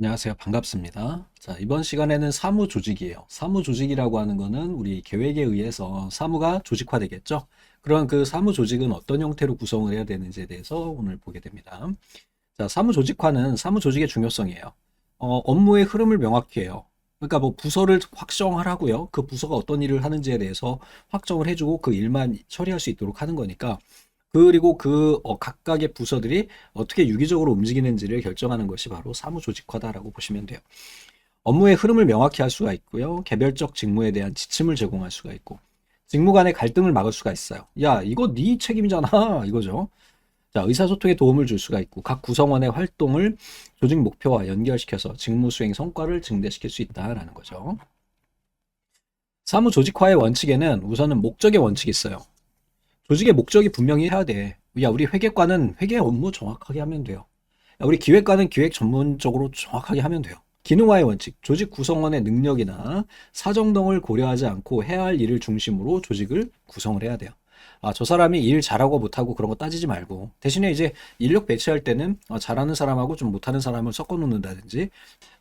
안녕하세요. 반갑습니다. 자, 이번 시간에는 사무 조직이에요. 사무 조직이라고 하는 거는 우리 계획에 의해서 사무가 조직화되겠죠. 그런 그 사무 조직은 어떤 형태로 구성을 해야 되는지에 대해서 오늘 보게 됩니다. 자, 사무 조직화는 사무 조직의 중요성이에요. 어, 업무의 흐름을 명확히 해요. 그러니까 뭐 부서를 확정하라고요. 그 부서가 어떤 일을 하는지에 대해서 확정을 해주고 그 일만 처리할 수 있도록 하는 거니까 그리고 그 어, 각각의 부서들이 어떻게 유기적으로 움직이는지를 결정하는 것이 바로 사무 조직화다라고 보시면 돼요. 업무의 흐름을 명확히 할 수가 있고요. 개별적 직무에 대한 지침을 제공할 수가 있고 직무 간의 갈등을 막을 수가 있어요. 야, 이거 네 책임이잖아. 이거죠. 자, 의사소통에 도움을 줄 수가 있고 각 구성원의 활동을 조직 목표와 연결시켜서 직무 수행 성과를 증대시킬 수 있다라는 거죠. 사무 조직화의 원칙에는 우선은 목적의 원칙이 있어요. 조직의 목적이 분명히 해야 돼. 야, 우리 회계과는 회계 업무 정확하게 하면 돼요. 야, 우리 기획과는 기획 전문적으로 정확하게 하면 돼요. 기능화의 원칙, 조직 구성원의 능력이나 사정 등을 고려하지 않고 해야 할 일을 중심으로 조직을 구성을 해야 돼요. 아, 저 사람이 일 잘하고 못하고 그런 거 따지지 말고 대신에 이제 인력 배치할 때는 어, 잘하는 사람하고 좀 못하는 사람을 섞어 놓는다든지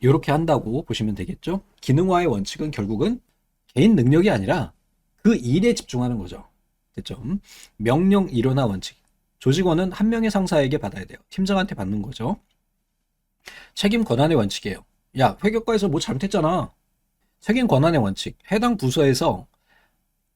이렇게 한다고 보시면 되겠죠. 기능화의 원칙은 결국은 개인 능력이 아니라 그 일에 집중하는 거죠. 됐죠? 음? 명령 일원화 원칙. 조직원은 한 명의 상사에게 받아야 돼요. 팀장한테 받는 거죠. 책임 권한의 원칙이에요. 야, 회계과에서 뭐 잘못했잖아. 책임 권한의 원칙. 해당 부서에서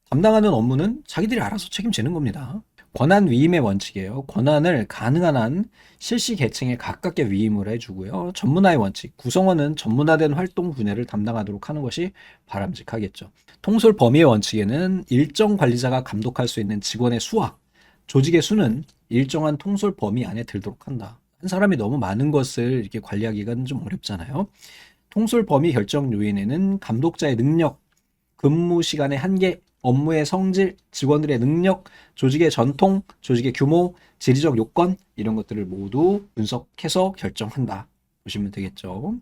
담당하는 업무는 자기들이 알아서 책임지는 겁니다. 권한 위임의 원칙이에요. 권한을 가능한 한 실시 계층에 가깝게 위임을 해주고요. 전문화의 원칙. 구성원은 전문화된 활동 분야를 담당하도록 하는 것이 바람직하겠죠. 통솔 범위의 원칙에는 일정 관리자가 감독할 수 있는 직원의 수와 조직의 수는 일정한 통솔 범위 안에 들도록 한다. 한 사람이 너무 많은 것을 이렇게 관리하기가 좀 어렵잖아요. 통솔 범위 결정 요인에는 감독자의 능력, 근무 시간의 한계, 업무의 성질, 직원들의 능력, 조직의 전통, 조직의 규모, 지리적 요건 이런 것들을 모두 분석해서 결정한다. 보시면 되겠죠.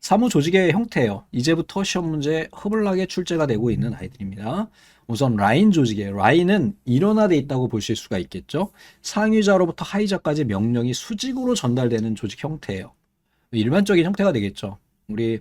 사무 조직의 형태예요. 이제부터 시험 문제 허블나게 출제가 되고 있는 아이들입니다. 우선 라인 조직이에요. 라인은 일원화되어 있다고 보실 수가 있겠죠. 상위자로부터 하위자까지 명령이 수직으로 전달되는 조직 형태예요. 일반적인 형태가 되겠죠. 우리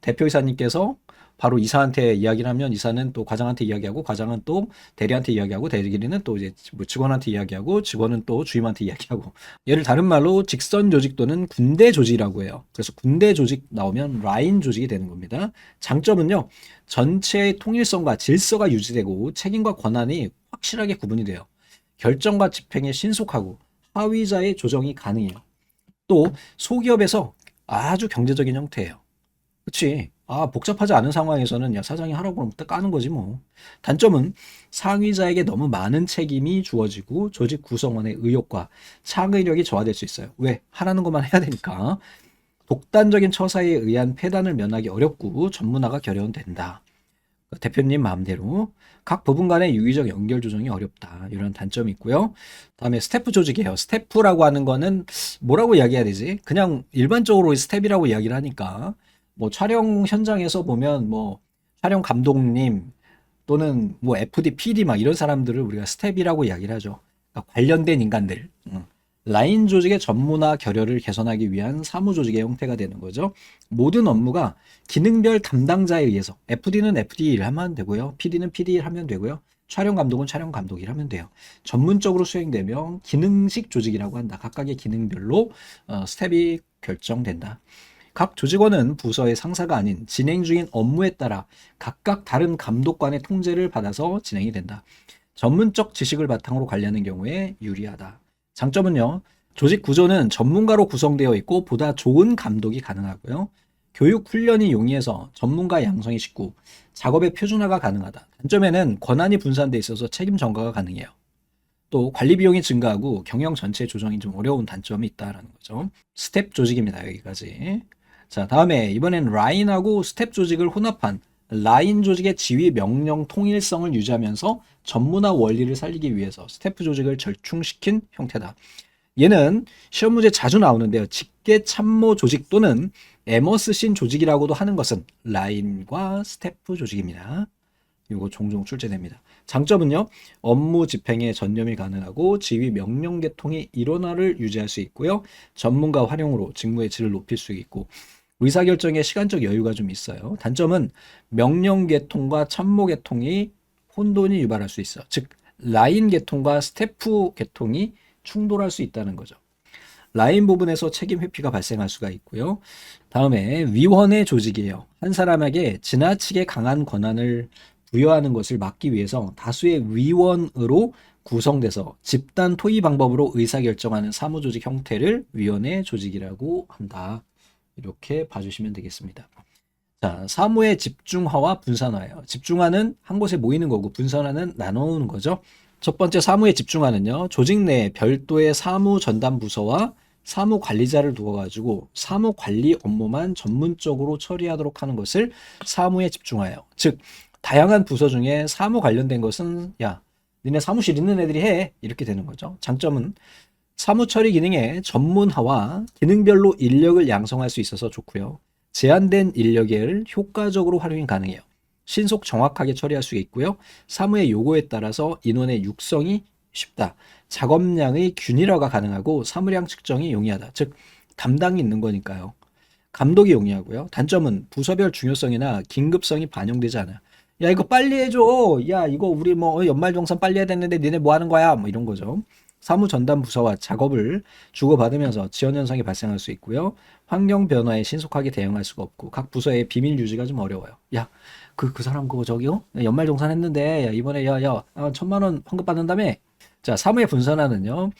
대표이사님께서 바로 이사한테 이야기를 하면 이사는 또 과장한테 이야기하고 과장은 또 대리한테 이야기하고 대리는 또 이제 뭐 직원한테 이야기하고 직원은 또 주임한테 이야기하고 얘를 다른 말로 직선 조직 또는 군대 조직이라고 해요. 그래서 군대 조직 나오면 라인 조직이 되는 겁니다. 장점은요. 전체의 통일성과 질서가 유지되고 책임과 권한이 확실하게 구분이 돼요. 결정과 집행에 신속하고 하위자의 조정이 가능해요. 또 소기업에서 아주 경제적인 형태예요. 그치? 아, 복잡하지 않은 상황에서는 야, 사장이 하라고 하면 딱 까는 거지 뭐. 단점은 상위자에게 너무 많은 책임이 주어지고 조직 구성원의 의욕과 창의력이 저하될 수 있어요. 왜? 하라는 것만 해야 되니까. 독단적인 처사에 의한 폐단을 면하기 어렵고 전문화가 결여된다. 대표님 마음대로 각 부분 간의 유기적 연결 조정이 어렵다. 이런 단점이 있고요. 다음에 스태프 조직이에요. 스태프라고 하는 거는 뭐라고 이야기해야 되지? 그냥 일반적으로 스텝이라고 이야기를 하니까 뭐 촬영 현장에서 보면 뭐 촬영 감독님 또는 뭐 FD, PD 막 이런 사람들을 우리가 스텝이라고 이야기를 하죠. 그러니까 관련된 인간들. 라인 조직의 전문화 결여를 개선하기 위한 사무 조직의 형태가 되는 거죠. 모든 업무가 기능별 담당자에 의해서 FD는 FD 일 하면 되고요. PD는 PD 일 하면 되고요. 촬영 감독은 촬영 감독 일 하면 돼요. 전문적으로 수행되면 기능식 조직이라고 한다. 각각의 기능별로 어, 스텝이 결정된다. 각 조직원은 부서의 상사가 아닌 진행 중인 업무에 따라 각각 다른 감독관의 통제를 받아서 진행이 된다. 전문적 지식을 바탕으로 관리하는 경우에 유리하다. 장점은요. 조직 구조는 전문가로 구성되어 있고 보다 좋은 감독이 가능하고요. 교육 훈련이 용이해서 전문가 양성이 쉽고 작업의 표준화가 가능하다. 단점에는 권한이 분산돼 있어서 책임 전가가 가능해요. 또 관리 비용이 증가하고 경영 전체 조정이 좀 어려운 단점이 있다라는 거죠. 스텝 조직입니다. 여기까지. 자, 다음에 이번엔 라인하고 스텝 조직을 혼합한 라인 조직의 지휘 명령 통일성을 유지하면서 전문화 원리를 살리기 위해서 스태프 조직을 절충시킨 형태다. 얘는 시험 문제 자주 나오는데요. 직계 참모 조직 또는 에머스신 조직이라고도 하는 것은 라인과 스태프 조직입니다. 이거 종종 출제됩니다. 장점은요, 업무 집행에 전념이 가능하고 지휘 명령 계통이 일원화를 유지할 수 있고요, 전문가 활용으로 직무의 질을 높일 수 있고, 의사결정에 시간적 여유가 좀 있어요. 단점은 명령 계통과 참모 계통이 혼돈이 유발할 수 있어. 즉, 라인 계통과 스태프 계통이 충돌할 수 있다는 거죠. 라인 부분에서 책임 회피가 발생할 수가 있고요. 다음에 위원회 조직이에요. 한 사람에게 지나치게 강한 권한을 부여하는 것을 막기 위해서 다수의 위원으로 구성돼서 집단 토의 방법으로 의사결정하는 사무조직 형태를 위원회 조직이라고 한다. 이렇게 봐주시면 되겠습니다. 자, 사무의 집중화와 분산화예요. 집중화는 한 곳에 모이는 거고 분산화는 나누는 거죠. 첫 번째 사무의 집중화는요. 조직 내에 별도의 사무 전담 부서와 사무 관리자를 두어가지고 사무 관리 업무만 전문적으로 처리하도록 하는 것을 사무에 집중하여. 즉, 다양한 부서 중에 사무 관련된 것은 야, 니네 사무실 있는 애들이 해. 이렇게 되는 거죠. 장점은 사무 처리 기능의 전문화와 기능별로 인력을 양성할 수 있어서 좋고요. 제한된 인력을 효과적으로 활용이 가능해요. 신속 정확하게 처리할 수 있고요. 사무의 요구에 따라서 인원의 육성이 쉽다. 작업량의 균일화가 가능하고 사무량 측정이 용이하다. 즉 담당이 있는 거니까요. 감독이 용이하고요. 단점은 부서별 중요성이나 긴급성이 반영되지 않아요. 야 이거 빨리 해줘. 야 이거 우리 뭐 연말정산 빨리 해야 되는데 니네 뭐 하는 거야? 뭐 이런 거죠. 사무 전담 부서와 작업을 주고받으면서 지연 현상이 발생할 수 있고요. 환경 변화에 신속하게 대응할 수가 없고 각 부서의 비밀 유지가 좀 어려워요. 야, 그, 그 사람 그거 저기요? 연말정산 했는데 야, 이번에 야, 야, 아, 천만 원 환급 받는다며? 자, 사무의 분산화는요.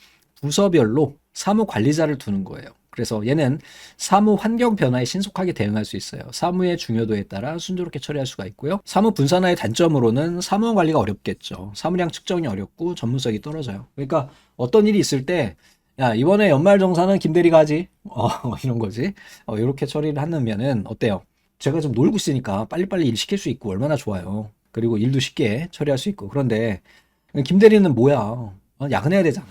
부서별로 사무 관리자를 두는 거예요. 그래서 얘는 사무 환경 변화에 신속하게 대응할 수 있어요. 사무의 중요도에 따라 순조롭게 처리할 수가 있고요. 사무 분산화의 단점으로는 사무 관리가 어렵겠죠. 사무량 측정이 어렵고 전문성이 떨어져요. 그러니까 어떤 일이 있을 때, 야, 이번에 연말정산은 김대리가 하지. 어, 이런 거지. 어, 이렇게 처리를 하면은 어때요? 제가 좀 놀고 있으니까 빨리빨리 일 시킬 수 있고 얼마나 좋아요. 그리고 일도 쉽게 처리할 수 있고. 그런데 김대리는 뭐야? 어, 야근해야 되잖아.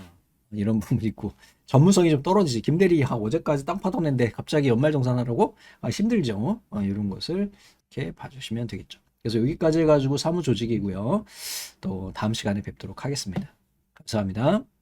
이런 부분이 있고. 전문성이 좀 떨어지지. 김대리 하 어제까지 땅 파던 데 갑자기 연말정산하라고? 아, 힘들죠. 어, 이런 것을 이렇게 봐주시면 되겠죠. 그래서 여기까지 해가지고 사무조직이고요. 또 다음 시간에 뵙도록 하겠습니다. 감사합니다.